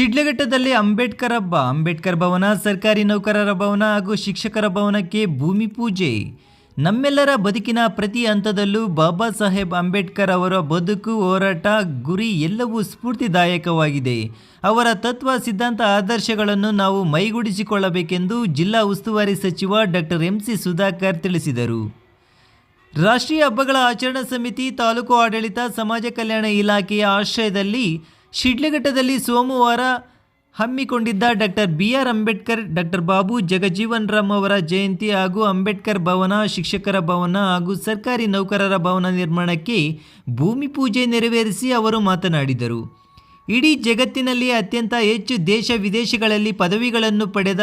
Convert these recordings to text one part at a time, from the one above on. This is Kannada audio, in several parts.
ಶಿಡ್ಲಘಟ್ಟದಲ್ಲಿ ಅಂಬೇಡ್ಕರ್ ಹಬ್ಬ ಅಂಬೇಡ್ಕರ್ ಭವನ, ಸರ್ಕಾರಿ ನೌಕರರ ಭವನ ಹಾಗೂ ಶಿಕ್ಷಕರ ಭವನಕ್ಕೆ ಭೂಮಿ ಪೂಜೆ. ನಮ್ಮೆಲ್ಲರ ಬದುಕಿನ ಪ್ರತಿ ಹಂತದಲ್ಲೂ ಬಾಬಾ ಸಾಹೇಬ್ ಅಂಬೇಡ್ಕರ್ ಅವರ ಬದುಕು, ಹೋರಾಟ, ಗುರಿ ಎಲ್ಲವೂ ಸ್ಫೂರ್ತಿದಾಯಕವಾಗಿದೆ. ಅವರ ತತ್ವ, ಸಿದ್ಧಾಂತ, ಆದರ್ಶಗಳನ್ನು ನಾವು ಮೈಗೂಡಿಸಿಕೊಳ್ಳಬೇಕೆಂದು ಜಿಲ್ಲಾ ಉಸ್ತುವಾರಿ ಸಚಿವ ಡಾಕ್ಟರ್ ಎಂ. ಸಿ. ಸುಧಾಕರ್ ತಿಳಿಸಿದರು. ರಾಷ್ಟ್ರೀಯ ಹಬ್ಬಗಳ ಆಚರಣಾ ಸಮಿತಿ ತಾಲೂಕು ಆಡಳಿತ, ಸಮಾಜ ಕಲ್ಯಾಣ ಇಲಾಖೆಯ ಆಶ್ರಯದಲ್ಲಿ ಶಿಡ್ಲಘಟ್ಟದಲ್ಲಿ ಸೋಮವಾರ ಹಮ್ಮಿಕೊಂಡಿದ್ದ doctor B R Ambedkar, doctor Babu Jagjivan Ram ಅವರ ಜಯಂತಿ ಹಾಗೂ ಅಂಬೇಡ್ಕರ್ ಭವನ, ಶಿಕ್ಷಕರ ಭವನ ಹಾಗೂ ಸರ್ಕಾರಿ ನೌಕರರ ಭವನ ನಿರ್ಮಾಣಕ್ಕೆ ಭೂಮಿ ಪೂಜೆ ನೆರವೇರಿಸಿ ಅವರು ಮಾತನಾಡಿದರು. ಇಡೀ ಜಗತ್ತಿನಲ್ಲಿ ಅತ್ಯಂತ ಹೆಚ್ಚು ದೇಶ ವಿದೇಶಗಳಲ್ಲಿ ಪದವಿಗಳನ್ನು ಪಡೆದ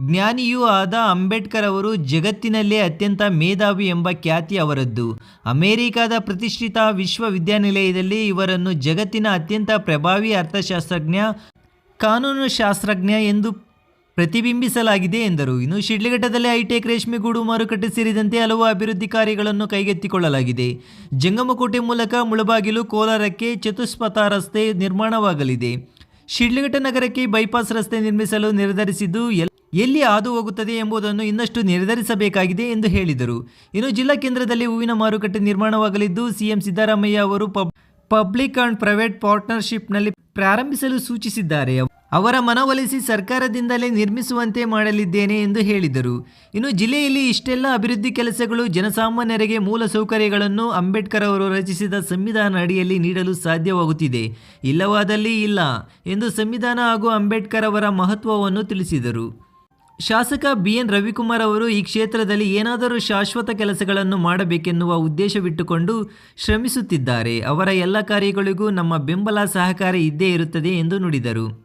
ಜ್ಞಾನಿಯೂ ಆದ ಅಂಬೇಡ್ಕರ್ ಅವರು ಜಗತ್ತಿನಲ್ಲೇ ಅತ್ಯಂತ ಮೇಧಾವಿ ಎಂಬ ಖ್ಯಾತಿ ಅವರದ್ದು. ಅಮೆರಿಕದ ಪ್ರತಿಷ್ಠಿತ ವಿಶ್ವವಿದ್ಯಾನಿಲಯದಲ್ಲಿ ಇವರನ್ನು ಜಗತ್ತಿನ ಅತ್ಯಂತ ಪ್ರಭಾವಿ ಅರ್ಥಶಾಸ್ತ್ರಜ್ಞ, ಕಾನೂನು ಶಾಸ್ತ್ರಜ್ಞ ಎಂದು ಪ್ರತಿಬಿಂಬಿಸಲಾಗಿದೆ ಎಂದರು. ಇನ್ನು ಶಿಡ್ಲಘಟ್ಟದಲ್ಲಿ ಹೈಟೆಕ್ ರೇಷ್ಮೆಗೂಡು ಮಾರುಕಟ್ಟೆ ಸೇರಿದಂತೆ ಹಲವು ಅಭಿವೃದ್ಧಿ ಕಾರ್ಯಗಳನ್ನು ಕೈಗೆತ್ತಿಕೊಳ್ಳಲಾಗಿದೆ. ಜಂಗಮಕೋಟೆ ಮೂಲಕ ಮುಳಬಾಗಿಲು ಕೋಲಾರಕ್ಕೆ ಚತುಷ್ಪಥ ರಸ್ತೆ ನಿರ್ಮಾಣವಾಗಲಿದೆ. ಶಿಡ್ಲಘಟ್ಟ ನಗರಕ್ಕೆ ಬೈಪಾಸ್ ರಸ್ತೆ ನಿರ್ಮಿಸಲು ನಿರ್ಧರಿಸಿದ್ದು ಎಲ್- ಎಲ್ಲಿ ಹಾದು ಹೋಗುತ್ತದೆ ಎಂಬುದನ್ನು ಇನ್ನಷ್ಟು ನಿರ್ಧರಿಸಬೇಕಾಗಿದೆ ಎಂದು ಹೇಳಿದರು. ಇನ್ನು ಜಿಲ್ಲಾ ಕೇಂದ್ರದಲ್ಲಿ ಹೂವಿನ ಮಾರುಕಟ್ಟೆ ನಿರ್ಮಾಣವಾಗಲಿದ್ದು, ಸಿಎಂ ಸಿದ್ದರಾಮಯ್ಯ ಅವರು ಪಬ್, ಪಬ್ಲಿಕ್ ಅಂಡ್ ಪ್ರೈವೇಟ್ ಪಾರ್ಟ್ನರ್ಶಿಪ್ನಲ್ಲಿ ಪ್ರಾರಂಭಿಸಲು ಸೂಚಿಸಿದ್ದಾರೆ. ಅವರ ಮನವೊಲಿಸಿ ಸರ್ಕಾರದಿಂದಲೇ ನಿರ್ಮಿಸುವಂತೆ ಮಾಡಲಿದ್ದೇನೆ ಎಂದು ಹೇಳಿದರು. ಇನ್ನು ಜಿಲ್ಲೆಯಲ್ಲಿ ಇಷ್ಟೆಲ್ಲ ಅಭಿವೃದ್ಧಿ ಕೆಲಸಗಳು ಜನಸಾಮಾನ್ಯರಿಗೆ ಮೂಲ ಸೌಕರ್ಯಗಳನ್ನು ಅಂಬೇಡ್ಕರ್ ಅವರು ರಚಿಸಿದ ಸಂವಿಧಾನ ಅಡಿಯಲ್ಲಿ ನೀಡಲು ಸಾಧ್ಯವಾಗುತ್ತಿದೆ. ಇಲ್ಲವಾದಲ್ಲಿ ಇಲ್ಲ ಎಂದು ಸಂವಿಧಾನ ಹಾಗೂ ಅಂಬೇಡ್ಕರ್ ಅವರ ಮಹತ್ವವನ್ನು ತಿಳಿಸಿದರು. ಶಾಸಕ ಬಿ ಎನ್ ರವಿಕುಮಾರ್ ಅವರು ಈ ಕ್ಷೇತ್ರದಲ್ಲಿ ಏನಾದರೂ ಶಾಶ್ವತ ಕೆಲಸಗಳನ್ನು ಮಾಡಬೇಕೆನ್ನುವ ಉದ್ದೇಶವಿಟ್ಟುಕೊಂಡು ಶ್ರಮಿಸುತ್ತಿದ್ದಾರೆ. ಅವರ ಎಲ್ಲ ಕಾರ್ಯಗಳಿಗೂ ನಮ್ಮ ಬೆಂಬಲ ಸಹಕಾರ ಇದ್ದೇ ಇರುತ್ತದೆ ಎಂದು ನುಡಿದರು.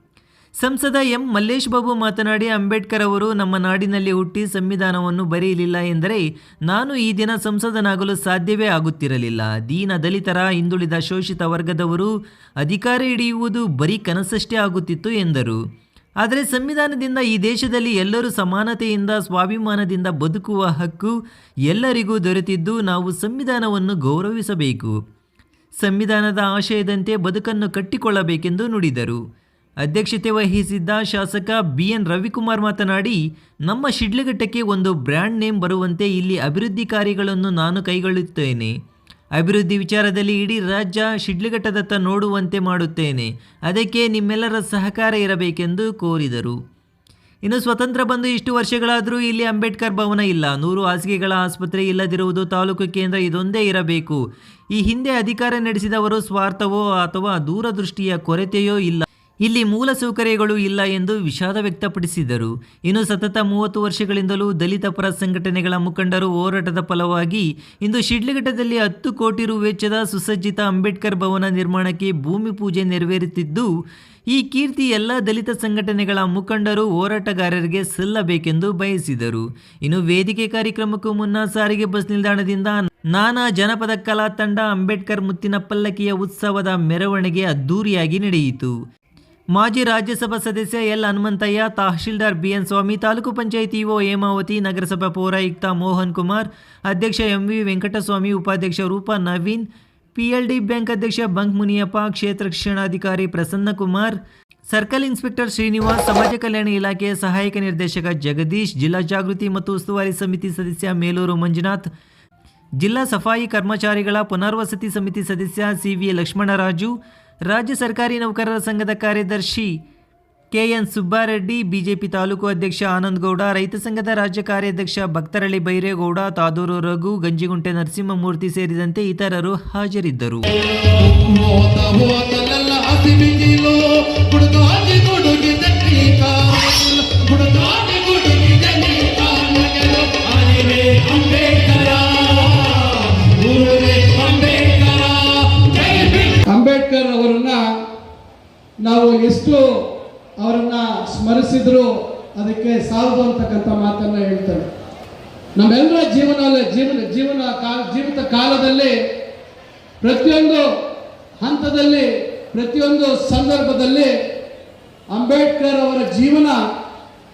ಸಂಸದ ಎಂ ಮಲ್ಲೇಶ್ ಬಾಬು ಮಾತನಾಡಿ, ಅಂಬೇಡ್ಕರ್ ಅವರು ನಮ್ಮ ನಾಡಿನಲ್ಲಿ ಹುಟ್ಟಿ ಸಂವಿಧಾನವನ್ನು ಬರೆಯಲಿಲ್ಲ ಎಂದರೆ ನಾನು ಈ ದಿನ ಸಂಸದನಾಗಲು ಸಾಧ್ಯವೇ ಆಗುತ್ತಿರಲಿಲ್ಲ. ದೀನ ದಲಿತರ ಹಿಂದುಳಿದ ಶೋಷಿತ ವರ್ಗದವರು ಅಧಿಕಾರ ಹಿಡಿಯುವುದು ಬರೀ ಕನಸಷ್ಟೇ ಆಗುತ್ತಿತ್ತು ಎಂದರು. ಆದರೆ ಸಂವಿಧಾನದಿಂದ ಈ ದೇಶದಲ್ಲಿ ಎಲ್ಲರೂ ಸಮಾನತೆಯಿಂದ, ಸ್ವಾಭಿಮಾನದಿಂದ ಬದುಕುವ ಹಕ್ಕು ಎಲ್ಲರಿಗೂ ದೊರೆತಿದ್ದು ನಾವು ಸಂವಿಧಾನವನ್ನು ಗೌರವಿಸಬೇಕು. ಸಂವಿಧಾನದ ಆಶಯದಂತೆ ಬದುಕನ್ನು ಕಟ್ಟಿಕೊಳ್ಳಬೇಕೆಂದು ನುಡಿದರು. ಅಧ್ಯಕ್ಷತೆ ವಹಿಸಿದ್ದ ಶಾಸಕ ಬಿ ಎನ್ ರವಿಕುಮಾರ್ ಮಾತನಾಡಿ, ನಮ್ಮ ಶಿಡ್ಲಘಟ್ಟಕ್ಕೆ ಒಂದು ಬ್ರ್ಯಾಂಡ್ ನೇಮ್ ಬರುವಂತೆ ಇಲ್ಲಿ ಅಭಿವೃದ್ಧಿ ಕಾರ್ಯಗಳನ್ನು ನಾನು ಕೈಗೊಳ್ಳುತ್ತೇನೆ. ಅಭಿವೃದ್ಧಿ ವಿಚಾರದಲ್ಲಿ ಇಡೀ ರಾಜ್ಯ ಶಿಡ್ಲಘಟ್ಟದತ್ತ ನೋಡುವಂತೆ ಮಾಡುತ್ತೇನೆ. ಅದಕ್ಕೆ ನಿಮ್ಮೆಲ್ಲರ ಸಹಕಾರ ಇರಬೇಕೆಂದು ಕೋರಿದರು. ಇನ್ನು ಸ್ವತಂತ್ರ ಬಂದು ಇಷ್ಟು ವರ್ಷಗಳಾದರೂ ಇಲ್ಲಿ ಅಂಬೇಡ್ಕರ್ ಭವನ ಇಲ್ಲ. ನೂರು ಹಾಸಿಗೆಗಳ ಆಸ್ಪತ್ರೆ ಇಲ್ಲದಿರುವುದು ತಾಲೂಕು ಕೇಂದ್ರ ಇದೊಂದೇ ಇರಬೇಕು. ಈ ಹಿಂದೆ ಅಧಿಕಾರ ನಡೆಸಿದವರು ಸ್ವಾರ್ಥವೋ ಅಥವಾ ದೂರದೃಷ್ಟಿಯ ಕೊರತೆಯೋ ಇಲ್ಲ. ಇಲ್ಲಿ ಮೂಲ ಸೌಕರ್ಯಗಳು ಇಲ್ಲ ಎಂದು ವಿಷಾದ ವ್ಯಕ್ತಪಡಿಸಿದರು. ಇನ್ನು ಸತತ ಮೂವತ್ತು ವರ್ಷಗಳಿಂದಲೂ ದಲಿತ ಪರ ಸಂಘಟನೆಗಳ ಮುಖಂಡರು ಹೋರಾಟದ ಫಲವಾಗಿ ಇಂದು ಶಿಡ್ಲಘಟ್ಟದಲ್ಲಿ ಹತ್ತು ಕೋಟಿ ರು ವೆಚ್ಚದ ಸುಸಜ್ಜಿತ ಅಂಬೇಡ್ಕರ್ ಭವನ ನಿರ್ಮಾಣಕ್ಕೆ ಭೂಮಿ ಪೂಜೆ ನೆರವೇರುತ್ತಿದ್ದು, ಈ ಕೀರ್ತಿ ಎಲ್ಲ ದಲಿತ ಸಂಘಟನೆಗಳ ಮುಖಂಡರು ಹೋರಾಟಗಾರರಿಗೆ ಸಲ್ಲಬೇಕೆಂದು ಬಯಸಿದರು. ಇನ್ನು ವೇದಿಕೆ ಕಾರ್ಯಕ್ರಮಕ್ಕೂ ಮುನ್ನ ಸಾರಿಗೆ ಬಸ್ ನಿಲ್ದಾಣದಿಂದ ನಾನಾ ಜನಪದ ಕಲಾ ತಂಡ ಅಂಬೇಡ್ಕರ್ ಮುತ್ತಿನ ಪಲ್ಲಕ್ಕಿಯ ಉತ್ಸವದ ಮೆರವಣಿಗೆ ಅದ್ದೂರಿಯಾಗಿ ನಡೆಯಿತು. ಮಾಜಿ ರಾಜ್ಯಸಭಾ ಸದಸ್ಯ L Hanumanthaiah, tahsildar BN Swamy, taluk panchayat EO Hemavathi, ನಗರಸಭಾ ಪೌರಾಯುಕ್ತ ಮೋಹನ್ ಕುಮಾರ್, ಅಧ್ಯಕ್ಷ ಎಂವಿ ವೆಂಕಟಸ್ವಾಮಿ, ಉಪಾಧ್ಯಕ್ಷ ರೂಪಾ ನವೀನ್ ಪಿಎಲ್ಡಿ ಬ್ಯಾಂಕ್ ಅಧ್ಯಕ್ಷ ಬಂಕ್ ಮುನಿಯಪ್ಪ, ಕ್ಷೇತ್ರ ಶಿಕ್ಷಣಾಧಿಕಾರಿ ಪ್ರಸನ್ನಕುಮಾರ್ ಸರ್ಕಲ್ ಇನ್ಸ್ಪೆಕ್ಟರ್ ಶ್ರೀನಿವಾಸ್, ಸಮಾಜ ಕಲ್ಯಾಣ ಇಲಾಖೆಯ ಸಹಾಯಕ ನಿರ್ದೇಶಕ ಜಗದೀಶ್, ಜಿಲ್ಲಾ ಜಾಗೃತಿ ಮತ್ತು ಉಸ್ತುವಾರಿ ಸಮಿತಿ ಸದಸ್ಯ ಮೇಲೂರು ಮಂಜುನಾಥ್, ಜಿಲ್ಲಾ ಸಫಾಯಿ ಕರ್ಮಚಾರಿಗಳ ಪುನರ್ವಸತಿ ಸಮಿತಿ ಸದಸ್ಯ ಸಿ ವಿ ಲಕ್ಷ್ಮಣರಾಜು ರಾಜ್ಯ ಸರ್ಕಾರಿ ನೌಕರರ ಸಂಘದ ಕಾರ್ಯದರ್ಶಿ ಕೆಎನ್ ಸುಬ್ಬಾರೆಡ್ಡಿ, ಬಿಜೆಪಿ ತಾಲೂಕು ಅಧ್ಯಕ್ಷ ಆನಂದ್ ಗೌಡ, ರೈತ ಸಂಘದ ರಾಜ್ಯ ಕಾರ್ಯಾಧ್ಯಕ್ಷ ಭಕ್ತರಳ್ಳಿ ಬೈರೇಗೌಡ, ತಾದೂರು ರಘು, ಗಂಜಿಗುಂಟೆ ನರಸಿಂಹಮೂರ್ತಿ ಸೇರಿದಂತೆ ಇತರರು ಹಾಜರಿದ್ದರು. ನಾವು ಎಷ್ಟು ಅವರನ್ನ ಸ್ಮರಿಸಿದ್ರು ಅದಕ್ಕೆ ಸಾಲದು ಅಂತಕ್ಕಂಥ ಮಾತನ್ನ ಹೇಳ್ತಾರೆ. ನಮ್ಮೆಲ್ಲರ ಜೀವನ ಜೀವನ ಜೀವನ ಕಾಲ ಜೀವಿತ ಕಾಲದಲ್ಲಿ ಪ್ರತಿಯೊಂದು ಹಂತದಲ್ಲಿ, ಪ್ರತಿಯೊಂದು ಸಂದರ್ಭದಲ್ಲಿ ಅಂಬೇಡ್ಕರ್ ಅವರ ಜೀವನ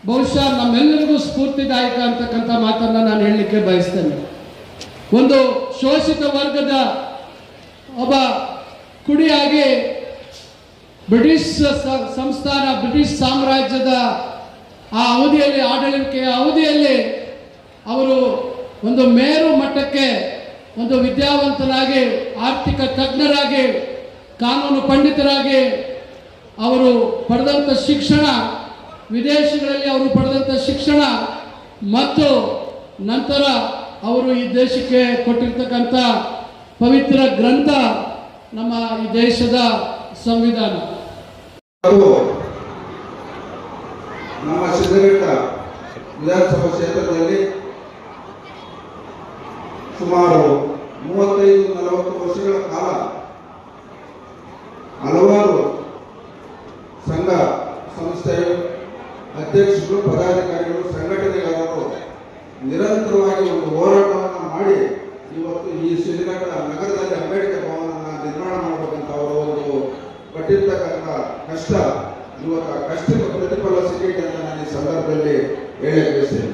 ಬಹುಶಃ ನಮ್ಮೆಲ್ಲರಿಗೂ ಸ್ಫೂರ್ತಿದಾಯಕ ಅಂತಕ್ಕಂಥ ಮಾತನ್ನ ನಾನು ಹೇಳಲಿಕ್ಕೆ ಬಯಸ್ತೇನೆ. ಒಂದು ಶೋಷಿತ ವರ್ಗದ ಒಬ್ಬ ಕುಡಿಯಾಗಿ ಬ್ರಿಟಿಷ್ ಸಂಸ್ಥಾನ, ಬ್ರಿಟಿಷ್ ಸಾಮ್ರಾಜ್ಯದ ಆ ಅವಧಿಯಲ್ಲಿ, ಆಡಳಿತಕ್ಕೆ ಅವಧಿಯಲ್ಲಿ ಅವರು ಒಂದು ಮೇರು ಮಟ್ಟಕ್ಕೆ ಒಂದು ವಿದ್ಯಾವಂತರಾಗಿ ಆರ್ಥಿಕ ತಜ್ಞರಾಗಿ, ಕಾನೂನು ಪಂಡಿತರಾಗಿ ಅವರು ಪಡೆದಂಥ ಶಿಕ್ಷಣ, ವಿದೇಶಗಳಲ್ಲಿ ಅವರು ಪಡೆದಂಥ ಶಿಕ್ಷಣ ಮತ್ತು ನಂತರ ಅವರು ಈ ದೇಶಕ್ಕೆ ಕೊಟ್ಟಿರ್ತಕ್ಕಂಥ ಪವಿತ್ರ ಗ್ರಂಥ ನಮ್ಮ ಈ ದೇಶದ ಸಂವಿಧಾನ. ನಮ್ಮ ಸಿದ್ಧಘಟ್ಟ ವಿಧಾನಸಭಾ ಕ್ಷೇತ್ರದಲ್ಲಿ ಸುಮಾರು ಮೂವತ್ತೈದು ನಲವತ್ತು ವರ್ಷಗಳ ಕಾಲ ಹಲವಾರು ಸಂಘ ಸಂಸ್ಥೆಯ ಅಧ್ಯಕ್ಷರು, ಪದಾಧಿಕಾರಿಗಳು ಸಂಘಟನೆಗಾರರು ನಿರಂತರವಾಗಿ ಒಂದು ಹೋರಾಟವನ್ನು ಮಾಡಿ ಇವತ್ತು ಈ ಶ್ರೀನಗರ ನಗರದಲ್ಲಿ ಅಂಬೇಡ್ಕರ್ ಭವನವನ್ನು ನಿರ್ಮಾಣ ಮಾಡಬೇಕಂತ ಅವರು ಒಂದು ಪಟ್ಟಿರ್ತಕ್ಕಂಥ ಕಷ್ಟ. ಇವತ್ತು ಆ ಕಷ್ಟಕ್ಕೆ ಪ್ರತಿಫಲ ಅಂತ ನಾನು ಈ ಸಂದರ್ಭದಲ್ಲಿ ಬಯಸ್ತೇನೆ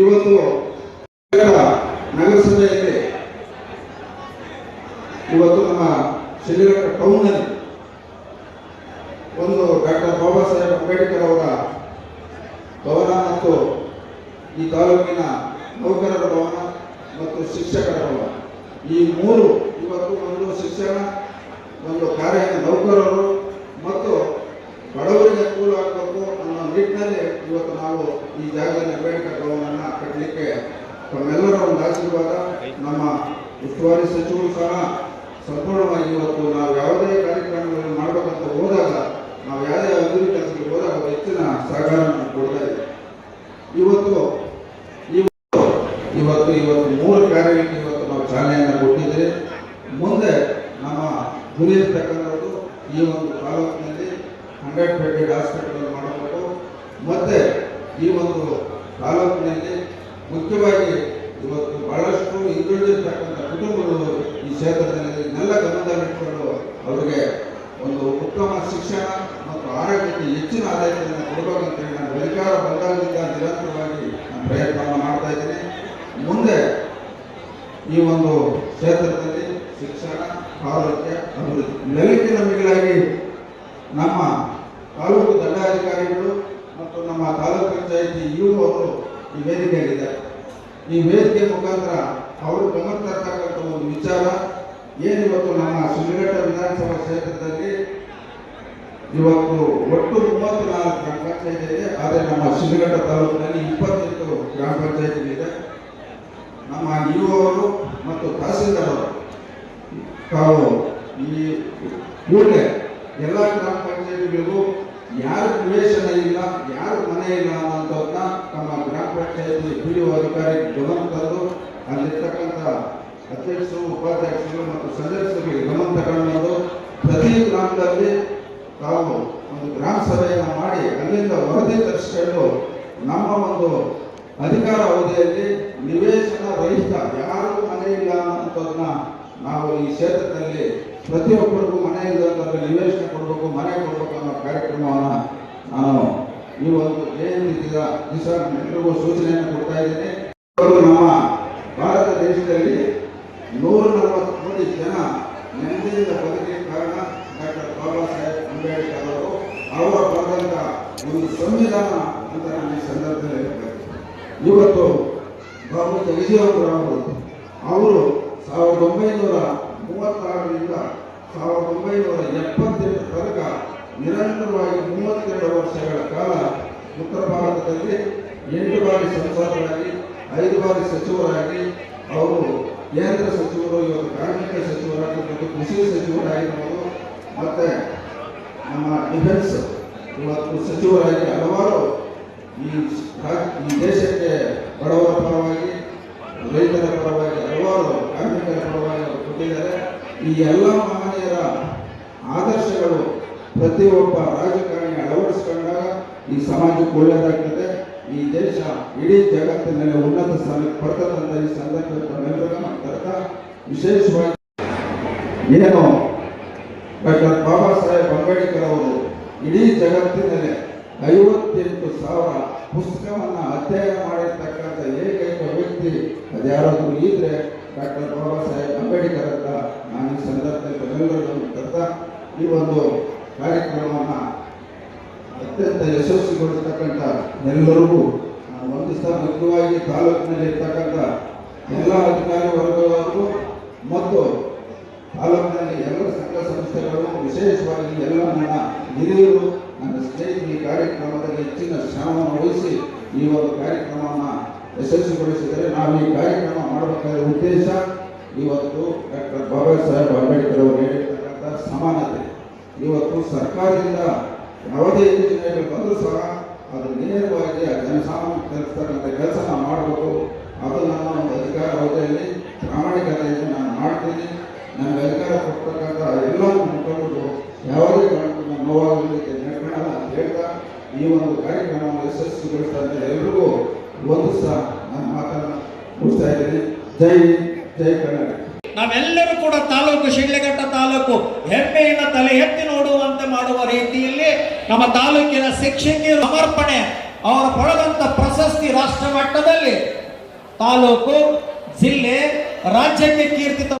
ಇವತ್ತು ನಗರಸಭೆಯಲ್ಲಿ ಇವತ್ತು ನಮ್ಮ ಶ್ರೀನಗರ ಟೌನ್ನಲ್ಲಿ ಒಂದು ಡಾಕ್ಟರ್ ಬಾಬಾ ಸಾಹೇಬ್ ಅಂಬೇಡ್ಕರ್ ಅವರ ಭವನ ಮತ್ತು ಈ ತಾಲೂಕಿನ ನೌಕರರ ಭವನ ಮತ್ತು ಶಿಕ್ಷಕರ ಭವನ. ಈ ಮೂರು ಇವತ್ತು ಒಂದು ಶಿಕ್ಷಣ ಒಂದು ಕಾರ್ಯ ನೌಕರರು ಮತ್ತು ಬಡವರಿಗೆ ಅನುಕೂಲ ಆಗಬೇಕು ಅನ್ನೋ ನಿಟ್ಟಿನಲ್ಲಿ ಇವತ್ತು ನಾವು ಈ ಜಾಗದಲ್ಲಿ ಅಂಬೇಡ್ಕರ್ ಭವನನ್ನ ಕಟ್ಟಲಿಕ್ಕೆ ತಮ್ಮೆಲ್ಲರ ಒಂದು ಆಶೀರ್ವಾದ, ನಮ್ಮ ಉಸ್ತುವಾರಿ ಸಚಿವರು ಸಹ ಸಂಪೂರ್ಣವಾಗಿ ಇವತ್ತು ನಾವು ಯಾವುದೇ ಕಾರ್ಯಕ್ರಮಗಳನ್ನು ಮಾಡಬೇಕಂತ ಹೋದಾಗ, ನಾವು ಯಾವುದೇ ಅಭಿವೃದ್ಧಿ ಕೆಲಸಕ್ಕೆ ಹೋದಾಗ ಹೆಚ್ಚಿನ ಸಹಕಾರ ಕೊಡ್ತಾ ಇದೆ. ಇವತ್ತು ಇವತ್ತು ಇವತ್ತು ಇವತ್ತು ಮೂರು ಕಾರ್ಯಗಳಿಗೆ ಇವತ್ತು ನಾವು ಚಾಲನೆಯನ್ನು ಕೊಟ್ಟಿದ್ದೇವೆ. ಮುಂದೆ ನಮ್ಮ ಗುರಿ ಇರ್ತಕ್ಕಂಥದ್ದು ಈ ಒಂದು ತಾಲೂಕಿನಲ್ಲಿ ಹಂಡ್ರೆಡ್ ಬೆಡೆಡ್ ಹಾಸ್ಪಿಟಲ್ ಮಾಡಬೇಕು. ಮತ್ತೆ ಈ ಒಂದು ತಾಲೂಕಿನಲ್ಲಿ ಮುಖ್ಯವಾಗಿ ಇವತ್ತು ಬಹಳಷ್ಟು ಹಿಂದುಳಿದಿರ್ತಕ್ಕಂಥ ಕುಟುಂಬಗಳು ಈ ಕ್ಷೇತ್ರದಲ್ಲಿ ಇದನ್ನೆಲ್ಲ ಗಮನದಲ್ಲಿಟ್ಟುಕೊಂಡು ಅವರಿಗೆ ಒಂದು ಉತ್ತಮ ಶಿಕ್ಷಣ ಮತ್ತು ಆರೋಗ್ಯಕ್ಕೆ ಹೆಚ್ಚಿನ ಆದಾಯವನ್ನು ಕೊಡಬೇಕಂತೇಳಿ ನಾನು ಅಧಿಕಾರ ಬಂದಾಗಲಿಂದ ನಿರಂತರವಾಗಿ ನಾನು ಪ್ರಯತ್ನವನ್ನು ಮಾಡ್ತಾ ಇದ್ದೀನಿ. ಮುಂದೆ ಈ ಒಂದು ಕ್ಷೇತ್ರದಲ್ಲಿ ಶಿಕ್ಷಣ, ಆರೋಗ್ಯ, ಅಭಿವೃದ್ಧಿ ನೆಲಕ್ಕೆ ನಮಗಾಗಿ ನಮ್ಮ ತಾಲೂಕು ದಂಡಾಧಿಕಾರಿಗಳು ಮತ್ತು ನಮ್ಮ ತಾಲೂಕು ಪಂಚಾಯಿತಿ ಇವರು ಅವರು ಈ ವೇದಿಕೆಯಲ್ಲಿದ್ದಾರೆ. ಈ ವೇದಿಕೆ ಮುಖಾಂತರ ಅವರು ಗಮನ ತರ್ತಕ್ಕಂಥ ಒಂದು ವಿಚಾರ ಏನಿವತ್ತು ನಮ್ಮ ಶ್ರೀಘಟ್ಟ ವಿಧಾನಸಭಾ ಕ್ಷೇತ್ರದಲ್ಲಿ ಇವತ್ತು ಒಟ್ಟು ಮೂವತ್ತು ನಾಲ್ಕು ಗ್ರಾಮ ಪಂಚಾಯತ್ ಇದೆ. ಆದರೆ ನಮ್ಮ ಶಿವಘಟ್ಟ ತಾಲೂಕಿನಲ್ಲಿ ಇಪ್ಪತ್ತೆಂಟು ಗ್ರಾಮ ಪಂಚಾಯತ್ಗಳಿದೆ ನಮ್ಮ ಅವರು ಮತ್ತು ತಹಸೀಲ್ದಾರ್ ತಾವು ಈ ಕೂಡಲೇ ಎಲ್ಲ ಗ್ರಾಮ ಪಂಚಾಯತ್ಗಳಿಗೂ ಯಾರು ನಿವೇಶನ ಇಲ್ಲ, ಯಾರು ಮನೆ ಇಲ್ಲ ಅನ್ನೋಂಥದ್ದನ್ನ ನಮ್ಮ ಪಂಚಾಯತಿ ಪಿ ಅಧಿಕಾರಿ ಗಮನ ತಂದು ಅಲ್ಲಿರ್ತಕ್ಕಂಥ ಅಧ್ಯಕ್ಷರು, ಉಪಾಧ್ಯಕ್ಷರು ಮತ್ತು ಸದಸ್ಯರಿಗೆ ಗಮನ ತಗೊಂಡು ಪ್ರತಿ ಗ್ರಾಮದಲ್ಲಿ ತಾವು ಒಂದು ಗ್ರಾಮ ಸಭೆಯನ್ನು ಮಾಡಿ ಅಲ್ಲಿಂದ ವರದಿ ತರಿಸಿಕೊಂಡು ನಮ್ಮ ಒಂದು ಅಧಿಕಾರ ಅವಧಿಯಲ್ಲಿ ನಿವೇಶನ ರಹಿತ ಯಾರು ಮನೆ ಇಲ್ಲ ಅನ್ನೋದನ್ನ ನಾವು ಈ ಕ್ಷೇತ್ರದಲ್ಲಿ ಪ್ರತಿಯೊಬ್ಬರಿಗೂ ಮನೆ ಇಲ್ಲದಂತವ್ರಿಗೆ ನಿವೇಶನ ಕೊಡಬೇಕು, ಮನೆ ಕೊಡಬೇಕು ಅನ್ನೋ ಕಾರ್ಯಕ್ರಮವನ್ನು ನಾನು ಒಂದು ಜಯಂತಿ ದಿನ ದಿವಸ ಎಲ್ಲರಿಗೂ ಸೂಚನೆಯನ್ನು ಕೊಡ್ತಾ ಇದ್ದೀನಿ. ಅವರು ನಮ್ಮ ಭಾರತ ದೇಶದಲ್ಲಿ ನೂರ ನಲವತ್ತು ಕೋಟಿ ಜನ ನೆಮ್ಮದಿಯಿಂದ ಬದುಕಲಿಕ್ಕೆ ಕಾರಣ ಡಾಕ್ಟರ್ ಬಾಬಾ ಸಾಹೇಬ್ ಅಂಬೇಡ್ಕರ್ ಅವರು. ಅವರ ಬರೆದಂತ ಒಂದು ಸಂವಿಧಾನ ಅಂತ ನಾನು ಈ ಸಂದರ್ಭದಲ್ಲಿ ಹೇಳ್ತೇನೆ ಇವತ್ತು ಬಾಬು ಜಗಜೀವನರಾವ್ ಅವರು ಸಾವಿರದ ಒಂಬೈನೂರ ಮೂವತ್ತಾರರಿಂದ ಸಾವಿರದ ಒಂಬೈನೂರ ಎಪ್ಪತ್ತೆಂಟು ತನಕ ನಿರಂತರವಾಗಿ ಮೂವತ್ತೆರಡು ವರ್ಷಗಳ ಕಾಲ ಉತ್ತರ ಭಾರತದಲ್ಲಿ ಎಂಟು ಬಾರಿ ಸಂಸದರಾಗಿ, ಐದು ಬಾರಿ ಸಚಿವರಾಗಿ, ಅವರು ಕೇಂದ್ರ ಸಚಿವರು, ಇವತ್ತು ಕಾರ್ಮಿಕ ಸಚಿವರಾಗಿ ಮತ್ತು ಕೃಷಿ ಸಚಿವರಾಗಿರ್ಬೋದು ಮತ್ತು ನಮ್ಮ ಡಿಫೆನ್ಸ್ ಇವತ್ತು ಸಚಿವರಾಗಿ ಹಲವಾರು ಈ ಈ ದೇಶಕ್ಕೆ ಬಡವರ ಪರವಾಗಿ, ರೈತರ ಪರವಾಗಿ, ಹಲವಾರು ಕಾರ್ಮಿಕರ ಪರವಾಗಿ ಕೊಟ್ಟಿದ್ದಾರೆ. ಈ ಎಲ್ಲ ಮಹನೀಯರ ಆದರ್ಶಗಳು ಪ್ರತಿಯೊಬ್ಬ ರಾಜಕಾರಣಿ ಅಳವಡಿಸಿಕೊಂಡಾಗ ಈ ಸಮಾಜಕ್ಕೆ ಒಳ್ಳೆಯದಾಗ್ತದೆ. ಈ ದೇಶ ಇಡೀ ಜಗತ್ತಿನಲ್ಲಿ ಉನ್ನತ ಸ್ಥಾನಕ್ಕೆ ಬರ್ತದಂತ ಈ ಸಂದರ್ಭದಲ್ಲಿ ಕರ್ತಾ ವಿಶೇಷವಾಗಿ ಏನು ಡಾಕ್ಟರ್ ಬಾಬಾ ಸಾಹೇಬ್ ಅಂಬೇಡ್ಕರ್ ಅವರು ಇಡೀ ಜಗತ್ತಿನಲ್ಲಿ ಐವತ್ತೆಂಟು ಸಾವಿರ ಪುಸ್ತಕವನ್ನು ಅಧ್ಯಯನ ಮಾಡಿರ್ತಕ್ಕಂಥ ಏಕೈಕ ವ್ಯಕ್ತಿ ಅದ್ಯಾರಾದರೂ ಇದ್ರೆ ಡಾಕ್ಟರ್ ಬಾಬಾ ಸಾಹೇಬ್ ಅಂಬೇಡ್ಕರ್ ಅಂತ ನಾನು ಈ ಸಂದರ್ಭದಲ್ಲಿ ತಮ್ಮೆಲ್ಲರಿಗೂ ಕರ್ತಾ ಈ ಒಂದು ಕಾರ್ಯಕ್ರಮವನ್ನು ಅತ್ಯಂತ ಯಶಸ್ವಿಗೊಳಿಸತಕ್ಕಂಥ ಎಲ್ಲರಿಗೂ ವಂದಿಸ್ತಾ ಮುಖ್ಯವಾಗಿ ತಾಲೂಕಿನಲ್ಲಿರ್ತಕ್ಕಂಥ ಎಲ್ಲ ಅಧಿಕಾರಿ ವರ್ಗದವರು ಮತ್ತು ತಾಲೂಕಿನಲ್ಲಿ ಎಲ್ಲ ಸಂಘ ಸಂಸ್ಥೆಗಳು, ವಿಶೇಷವಾಗಿ ಎಲ್ಲ ನನ್ನ ಹಿರಿಯರು, ನನ್ನ ಸ್ನೇಹಿತರು ಈ ಕಾರ್ಯಕ್ರಮದಲ್ಲಿ ಹೆಚ್ಚಿನ ಶ್ರಮವನ್ನು ವಹಿಸಿ ಈ ಒಂದು ಕಾರ್ಯಕ್ರಮವನ್ನು ಯಶಸ್ವಿಗೊಳಿಸಿದರೆ ನಾವು ಈ ಕಾರ್ಯಕ್ರಮ ಮಾಡಬೇಕಾದ ಉದ್ದೇಶ ಇವತ್ತು ಡಾಕ್ಟರ್ ಬಾಬಾ ಸಾಹೇಬ್ ಅಂಬೇಡ್ಕರ್ ಅವರು ಹೇಳಿರ್ತಕ್ಕಂಥ ಸಮಾನತೆ. ಇವತ್ತು ಸರ್ಕಾರದಿಂದ ಯಾವುದೇ ಯೋಜನೆಗಳು ಬಂದರೂ ಸಹ ಅದು ನೇರವಾಗಿ ಆ ಜನಸಾಮಾನ್ಯ ತಲುಪಿಸ್ತಕ್ಕಂಥ ಕೆಲಸ ನಾವು ಮಾಡಬೇಕು. ಅದು ನನ್ನ ಒಂದು ಅಧಿಕಾರ ಅವಧಿಯಲ್ಲಿ ಪ್ರಾಮಾಣಿಕತೆಯಿಂದ ನಾನು ಮಾಡ್ತೀನಿ. ನನಗೆ ಅಧಿಕಾರ ಕೊಡ್ತಕ್ಕಂಥ ಎಲ್ಲ ಮುಖಂಡರು ಯಾವುದೇ ಕಾರಣಕ್ಕೂ ನೋವಾಗಲಿಕ್ಕೆ ನಡ್ಕೊಳ್ಳಲ್ಲ ಹೇಳ್ತಾ ಈ ಒಂದು ಕಾರ್ಯಕ್ರಮವನ್ನು ಯಶಸ್ವಿಗೊಳಿಸ್ತಾ ಎಲ್ರಿಗೂ ಒಂದು ಸಹ ನನ್ನ ಮಾತನ್ನು ಮುಗಿಸ್ತಾ ಇದ್ದೀನಿ. ಜೈ ಜೈ ಕನ್ನಡ ನಾವೆಲ್ಲರೂ ಕೂಡ ತಾಲೂಕು ಶಿಡ್ಲಘಟ್ಟ ತಾಲೂಕು ಹೆಮ್ಮೆಯಿಂದ ತಲೆ ಎತ್ತಿ ನೋಡುವಂತೆ ಮಾಡುವ ರೀತಿಯಲ್ಲಿ ನಮ್ಮ ತಾಲೂಕಿನ ಶಿಕ್ಷಕಿಯರು ಸಮರ್ಪಣೆ, ಅವರ ಪಡೆದಂತ ಪ್ರಶಸ್ತಿ ರಾಷ್ಟ್ರ ಮಟ್ಟದಲ್ಲಿ ತಾಲೂಕು, ಜಿಲ್ಲೆ, ರಾಜ್ಯಕ್ಕೆ ಕೀರ್ತಿ